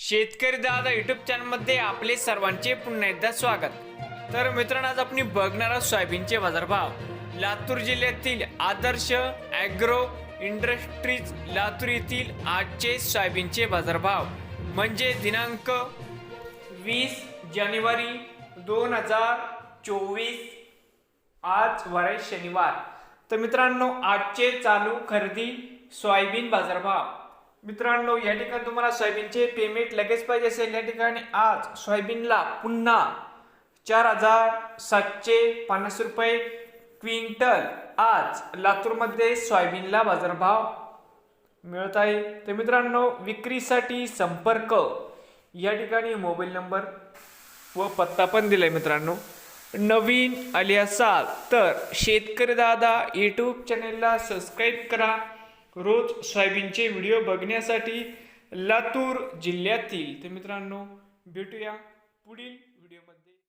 शेतकरी दादा युट्यूब चॅनलमध्ये आपले सर्वांचे पुन्हा एकदा स्वागत. तर मित्रांनो आज आपण बघणार आहोत सोयाबीनचे बाजारभाव. लातूर जिल्ह्यातील आदर्श ॲग्रो इंडस्ट्रीज लातूर येथील आजचे सोयाबीनचे बाजारभाव. म्हणजे दिनांक वीस जानेवारी दोन हजार चोवीस आज वरे शनिवार. तर मित्रांनो आजचे चालू खरेदी सोयाबीन बाजारभाव. मित्रांनो या ठिकाणी तुम्हाला सोयाबीनचे पेमेंट लगेच पाहिजे असेल. या ठिकाणी आज सोयाबीनला पुन्हा चार हजार सातशे पन्नास रुपये क्विंटल आज लातूरमध्ये सोयाबीनला बाजारभाव मिळत आहे. तर मित्रांनो विक्रीसाठी संपर्क. या ठिकाणी मोबाईल नंबर व पत्ता पण दिलाय मित्रांनो. नवीन आले असाल तर शेतकरी दादा यूट्यूब चॅनेलला सबस्क्राईब करा. रोज सोयाबीनचे व्हिडिओ बघण्यासाठी लातूर जिल्ह्यातील. तर मित्रांनो भेटूया पुढील व्हिडिओमध्ये.